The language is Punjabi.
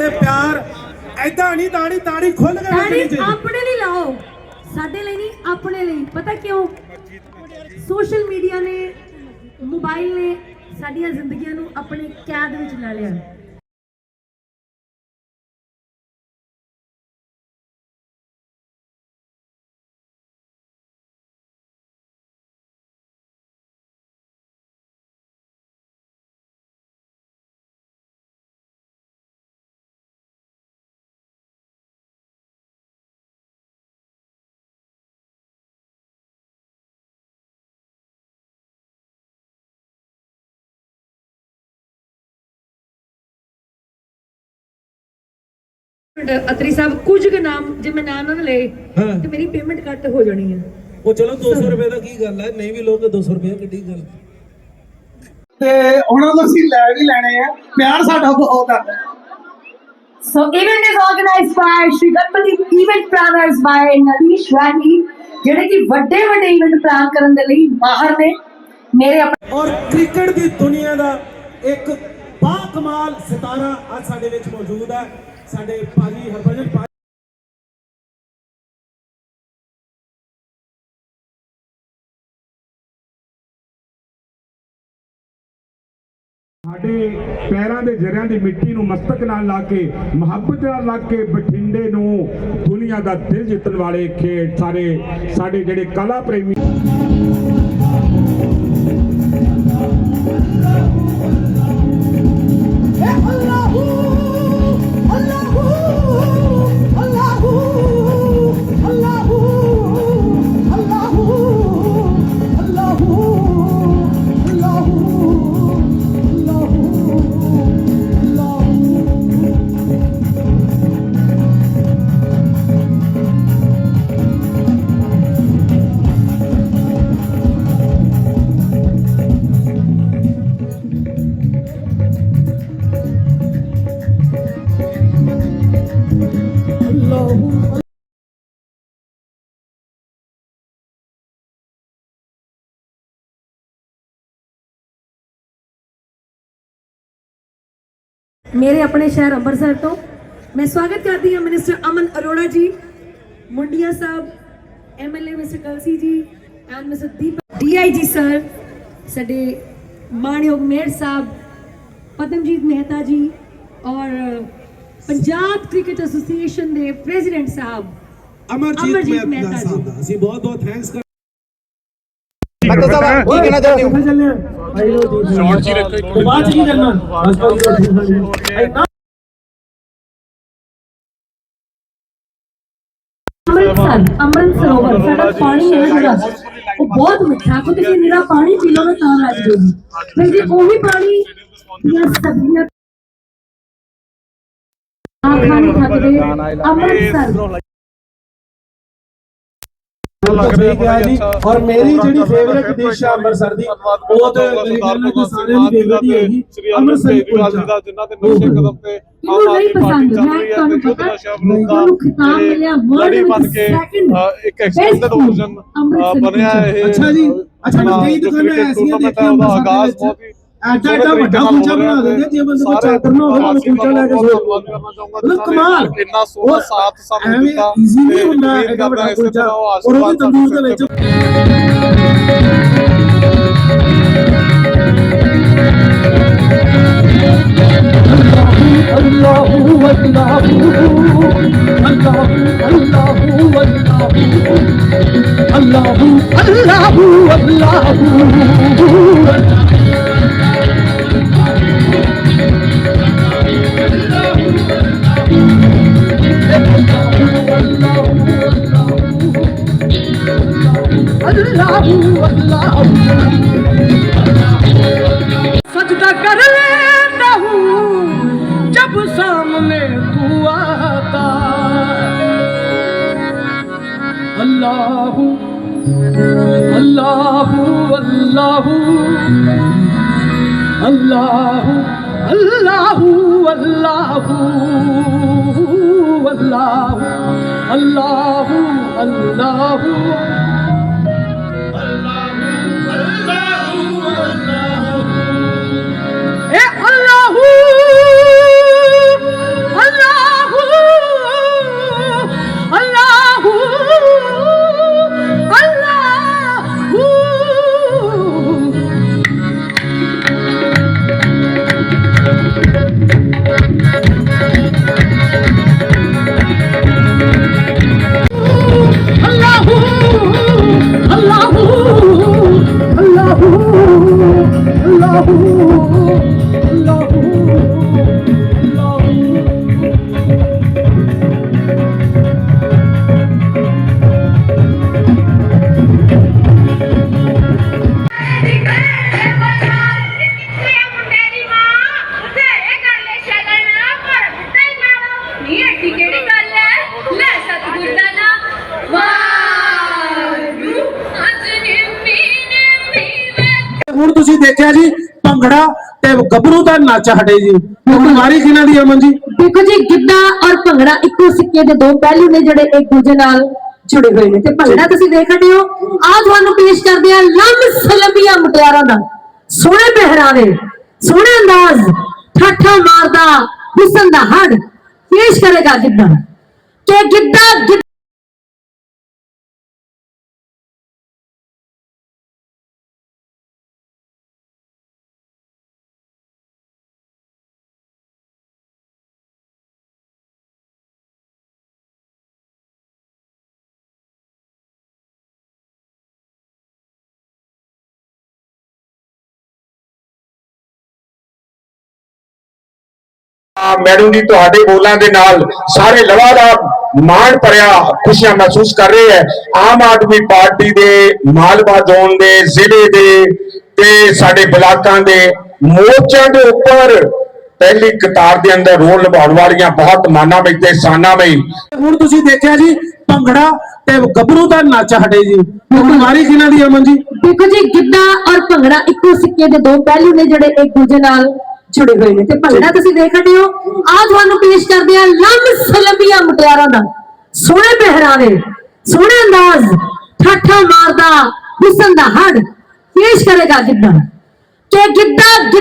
ਸਾਡੇ ਪਿਆਰ ਐਦਾਂ ਨਹੀਂ ਤਾੜੀ ਤਾੜੀ ਖੁੱਲ ਕੇ ਤਾੜੀ ਚਾਹੀਦੀ। ਆਪਣੇ ਲਈ ਲਾਓ। ਸਾਡੇ ਲਈ ਨਹੀਂ ਆਪਣੇ ਲਈ। ਪਤਾ ਕਿਉਂ? ਸੋਸ਼ਲ ਮੀਡੀਆ ਨੇ ਮੋਬਾਈਲ ਨੇ ਸਾਡੀਆਂ ਜ਼ਿੰਦਗੀਆਂ ਨੂੰ ਆਪਣੇ ਕੈਦ ਵਿੱਚ ਲੈ ਲਿਆ। ਅਤਰੀ ਸਾਹਿਬ ਕੁਝ ਕੁ ਨਾਮ ਜੇ ਮੈਂ ਨਾਮ ਨਾ ਲਏ ਹਾਂ। ਤੇ ਮੇਰੀ ਪੇਮੈਂਟ ਕੱਟ ਹੋ ਜਾਣੀ ਹੈ ਉਹ ਚਲੋ 200 ਰੁਪਏ ਦਾ ਕੀ ਗੱਲ ਹੈ? ਨਹੀਂ ਵੀ ਲੋਕ 200 ਰੁਪਏ ਕਿੱਡੀ ਗੱਲ ਤੇ ਉਹਨਾਂ ਤੋਂ ਅਸੀਂ ਲੈ ਵੀ ਲੈਣੇ ਆ। ਪਿਆਰ ਸਾਡਾ ਬਹੁਤ ਆ। So event is organized by Shri Ganpati Event Planners by Nalish Rahi ਜਿਹੜੇ ਕਿ ਵੱਡੇ ਵੱਡੇ ਇਵੈਂਟ ਪਲਾਨ ਕਰਨ ਦੇ ਲਈ ਮਾਹਰ ਨੇ। ਮੇਰੇ ਆਪਣੇ ਔਰ ਕ੍ਰਿਕਟ ਦੀ ਦੁਨੀਆ ਦਾ ਇੱਕ ਬਾ ਕਮਾਲ ਸਿਤਾਰਾ ਅੱਜ ਸਾਡੇ ਵਿੱਚ ਮੌਜੂਦ ਹੈ। ਸਾਡੇ ਭਾਜੀ ਹਰਭਜਨ ਸਾਡੇ ਪੈਰਾਂ ਦੇ ਜਰਿਆਂ ਦੀ ਮਿੱਟੀ ਨੂੰ ਮਸਤਕ ਨਾਲ ਲਾ ਕੇ, ਮੁਹੱਬਤ ਨਾਲ ਲਾ ਕੇ ਬਠਿੰਡੇ ਨੂੰ ਦੁਨੀਆ ਦਾ ਦਿਲ ਜਿੱਤਣ ਵਾਲੇ ਖੇਡ ਸਾਰੇ ਸਾਡੇ ਜਿਹੜੇ ਕਲਾ ਪ੍ਰੇਮੀ ਮੇਰੇ ਆਪਣੇ ਸ਼ਹਿਰ ਅੰਮ੍ਰਿਤਸਰ ਤੋਂ। ਮੈਂ ਸਵਾਗਤ ਕਰਦੀ ਹਾਂ minister Aman Arora ji Mundian sahib MLA mister Kalsi ji and mister Deepak DIG sir ਸਾਡੇ ਮਾਨਯੋਗ ਮੇਅਰ ਸਾਹਿਬ ਪਦਮਜੀਤ ਮਹਿਤਾ ਜੀ ਔਰ ਪੰਜਾਬ ਕ੍ਰਿਕਟ ਐਸੋਸੀਏਸ਼ਨ ਦੇ ਪ੍ਰੈਜ਼ੀਡੈਂਟ ਸਾਹਿਬ ਅਮਰਜੀਤ ਮਹਿਤਾ ਸਾਹਿਬ ਦਾ ਅਸੀਂ ਬਹੁਤ ਬਹੁਤ ਥੈਂਕਸ ਕਰ ਡਾਕਟਰ ਸਾਹਿਬ ਕੀ ਕਹਿਣਾ ਚਾਹੁੰਦੇ ਹੋ? ਸ਼ਾਰਟ ਜੀ ਰੱਖੋ ਬਾਅਦ ਕੀ ਕਰਨਾ ਬਸ ਬਸ ਅੰਮ੍ਰਿਤਸਰ, ਅੰਮ੍ਰਿਤ ਸਰੋਵਰ, ਸਾਡਾ ਪਾਣੀ ਹੈ। ਜਿਹੜਾ ਉਹ ਬਹੁਤ ਮਿੱਠਾ ਕੋ ਤੁਸੀਂ ਨਿਰਾ ਪਾਣੀ ਪੀ ਲਓ ਤਾਂ ਲੱਗ ਜੂਗੀ ਫਿਰ ਜੇ ਉਹੀ ਪਾਣੀ ਦੀਆਂ ਸਬਜ਼ੀਆਂ ਖਾਣੇ ਖਾਤੇ ਅੰਮ੍ਰਿਤਸਰ। ਠੀਕ ਹੈ ਜੀ ਔਰ ਮੇਰੀ ਜਿਹੜੀ ਫੇਵਰਿਟ ਡਿਸ਼ ਆ ਅੰਮ੍ਰਿਤਸਰ ਦੀ ਉਹ ਤੇ ਮੇਰੇ ਖਿਆਲ ਨਾਲ ਸਾਰਿਆਂ ਦੀ ਫੇਵਰਿਟ ਹੀ ਹੈਗੀ। ਸ੍ਰੀ ਅਮਰ ਅੰਮ੍ਰਿਤਸਰੀ ਕੇਜਰੀਵਾਲ ਜੀ ਦਾ ਜਿਨ੍ਹਾਂ ਤੇ ਨਸ਼ੇ ਕਦਮ ਤੇ ਇਹਨੂੰ ਨਹੀਂ ਪਸੰਦ ਚੱਲ ਮੈਂ ਰਹੀ ਹੈ ਤੁਹਾਨੂੰ ਤੇ ਪਤਾ ਨਸ਼ਾ ਵਿਰੁੱਧ ਦਾ ਮੈਨੂੰ ਖਿਤਾਬ ਮਿਲਿਆ ਵਰਲਡ ਲੜੀ ਬਣ ਵਿੱਚ ਕੇ ਸੈਕਿੰਡ ਅ, ਇੱਕ ਐਕਸਟੈਂਡਡ ਓਪੋਜੀਸ਼ਨ ਬਣਿਆ ਇਹ ਅੱਛਾ ਜੀ ਅੱਛਾ ਆਪਣਾ ਕਈ ਦੁਕਾਨਾਂ ਐਸੀਆਂ ਦੇਖੀਆਂ ਅੰਮ੍ਰਿਤਸਰ ਆਗਾਜ਼ ਦੇ ਬਹੁਤ ਹੀ ਵਿੱਚ ਐਡਾ ਐਡਾ ਵੱਡਾ ਕੁਲਚਾ ਬਣਾ ਦਿੰਦੇ ਜੇ ਬੰਦੇ ਕੋਲ ਚਾਦਰ ਨਾ ਹੋਵੇ ਨਾਲ ਕੁਲਚਾ ਲੈ ਕੇ ਮਤਲਬ ਕਮਾਲ। ਇੰਨਾ ਸੋਹਣਾ ਸਾਥ ਸਾਨੂੰ ਦਿੱਤਾ ਐਵੇਂ ਈਜ਼ੀ ਨਹੀਂ ਹੁੰਦਾ ਐਡਾ ਵੱਡਾ ਕੁਲਚਾ ਔਰ ਉਹ ਤੰਦੂਰ ਦੇ ਵਿੱਚ الله الله والله والله الله الله ਹੁਣ ਤੁਸੀਂ ਦੇਖਿਆ ਜੀ, ਭੰਗੜਾ ਤੇ ਗੱਭਰੂ ਦਾ ਨੱਚ ਹਟੇ ਜੀ। ਬਿਮਾਰੀ ਕਿਹਨਾਂ ਦੀ ਅਮਨ ਜੀ? ਦੇਖੋ ਜੀ, ਗਿੱਧਾ ਔਰ ਭੰਗੜਾ ਇੱਕੋ ਸਿੱਕੇ ਦੇ ਦੋ ਪਹਿਲੂ ਨੇ ਜਿਹੜੇ ਇੱਕ ਦੂਜੇ ਨਾਲ ਜੁੜੇ ਹੋਏ ਨੇ। ਤੇ ਭੰਗੜਾ ਤੁਸੀਂ ਦੇਖ ਰਹੇ ਹੋ ਆ ਤੁਹਾਨੂੰ ਪੇਸ਼ ਕਰਦੇ ਆ ਲੰਮ ਸਲਬੀਆਂ ਮੁਟਿਆਰਾਂ ਦਾ। ਸੋਹਣੇ ਪਹਿਰਾਵੇ, ਸੋਹਣੇ ਅੰਦਾਜ਼, ਠਾਠਾ ਮਾਰਦਾ, ਹੁਸਨ ਦਾ ਹੜ ਪੇਸ਼ ਕਰੇਗਾ ਗਿੱਧਾ। ਕਿ ਗਿੱਧਾ ਮੈਡਮ ਜੀ ਤੁਹਾਡੇ ਬੋਲਾਂ ਦੇ ਨਾਲ ਸਾਰੇ ਲਗਾਤਾਰ ਮਾਣ ਭਰਿਆ ਖੁਸ਼ੀਆਂ ਮਹਿਸੂਸ ਕਰ ਰਹੇ ਹੈ। ਆਮ ਆਦਮੀ ਪਾਰਟੀ ਦੇ ਮਾਲਵਾ ਜ਼ੋਨ ਦੇ ਜ਼ਿਲ੍ਹੇ ਦੇ ਤੇ ਸਾਡੇ ਬਲਾਕਾਂ ਦੇ ਮੋਰਚਿਆਂ ਦੇ ਉੱਪਰ ਪਹਿਲੀ ਕਤਾਰ ਦੇ ਅੰਦਰ ਰੋਲ ਨਿਭਾਉਣ ਵਾਲੀਆਂ ਬਹੁਤ ਮਾਨਾਮਈ ਤੇ ਸਾਨਾਮਈ ਹੁਣ ਤੁਸੀਂ ਦੇਖਿਆ ਜੀ ਭੰਗੜਾ ਤੇ ਗੱਭਰੂ ਦਾ ਨੱਚ ਹਟੇ ਜੀ। ਬਿਮਾਰੀ ਕਿਹਨਾਂ ਦੀ ਅਮਨ ਜੀ? ਦੇਖੋ ਜੀ ਗਿੱਧਾ ਔਰ ਭੰਗੜਾ ਇੱਕੋ ਸਿੱਕੇ ਦੇ ਦੋ ਪਹਿਲੂ ਨੇ ਜਿਹੜੇ ਇੱਕ ਦੂਜੇ ਨਾਲ ਜੁੜੇ ਹੋਏ ਨੇ। ਤੇ ਭੰਗੜਾ ਤੁਸੀਂ ਦੇਖ ਰਹੇ ਹੋ। ਆ ਤੁਹਾਨੂੰ ਪੇਸ਼ ਕਰਦੇ ਆ ਲੰਮ ਸਲਬੀਆਂ ਮੁਟਿਆਰਾਂ ਦਾ। ਸੋਹਣੇ ਪਹਿਰਾਵੇ, ਸੋਹਣੇ ਅੰਦਾਜ਼, ਠਾਠਾ ਮਾਰਦਾ ਹੁਸਨ ਦਾ ਹੜ। ਪੇਸ਼ ਕਰੇਗਾ ਗਿੱਧਾ। ਕਿ ਗਿੱਧਾ ਗਿੱਧਾ